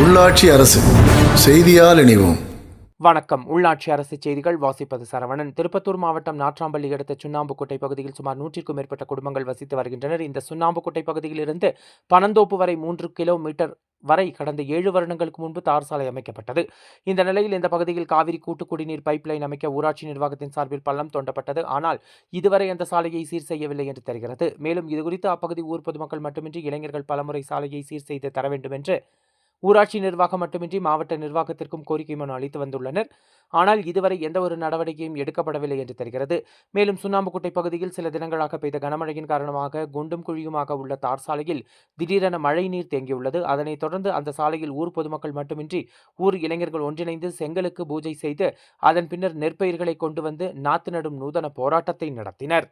உள்ளாட்சி அரசு செய்தியால் இணைவோம். வணக்கம். உள்ளாட்சி அரசு செய்திகள் வாசிப்பது சரவணன். திருப்பத்தூர் மாவட்டம் நாற்றாம்பள்ளி அடுத்த சுண்ணாம்புக்கோட்டை பகுதியில் சுமார் நூற்றிற்கும் மேற்பட்ட குடும்பங்கள் வசித்து வருகின்றனர். இந்த சுண்ணாம்புக்கோட்டை பகுதியிலிருந்து பனந்தோப்பு வரை மூன்று கிலோமீட்டர் வரை கடந்த ஏழு வருடங்களுக்கு முன்பு தார் சாலை அமைக்கப்பட்டது. இந்த நிலையில் இந்த பகுதியில் காவிரி கூட்டு குடிநீர் பைப்லைன் அமைக்க ஊராட்சி நிர்வாகத்தின் சார்பில் பள்ளம் தோண்டப்பட்டது. ஆனால் இதுவரை அந்த சாலையை சீர் செய்யவில்லை என்று தெரிகிறது. மேலும் இதுகுறித்து அப்பகுதி ஊர் பொதுமக்கள் மட்டுமின்றி இளைஞர்கள் பலமுறை சாலையை சீர் செய்து தர வேண்டும் என்று ஊராட்சி நிர்வாகம் மட்டுமின்றி மாவட்ட நிர்வாகத்திற்கும் கோரிக்கை மனு அளித்து வந்துள்ளனர். ஆனால் இதுவரை எந்த ஒரு நடவடிக்கையும் எடுக்கப்படவில்லை என்று தெரிகிறது. மேலும் சுண்ணாம்புக்குட்டை பகுதியில் சில தினங்களாக பெய்த கனமழையின் காரணமாக குண்டும் குழியுமாக உள்ள தார் சாலையில் திடீரென மழை நீர் தேங்கியுள்ளது. அதனைத் தொடர்ந்து அந்த சாலையில் ஊர் பொதுமக்கள் மட்டுமின்றி ஊர் இளைஞர்கள் ஒன்றிணைந்து செங்கலுக்கு பூஜை செய்து அதன் பின்னர் நெற்பயிர்களை கொண்டு வந்து நாத்து நடும் நூதன போராட்டத்தை நடத்தினர்.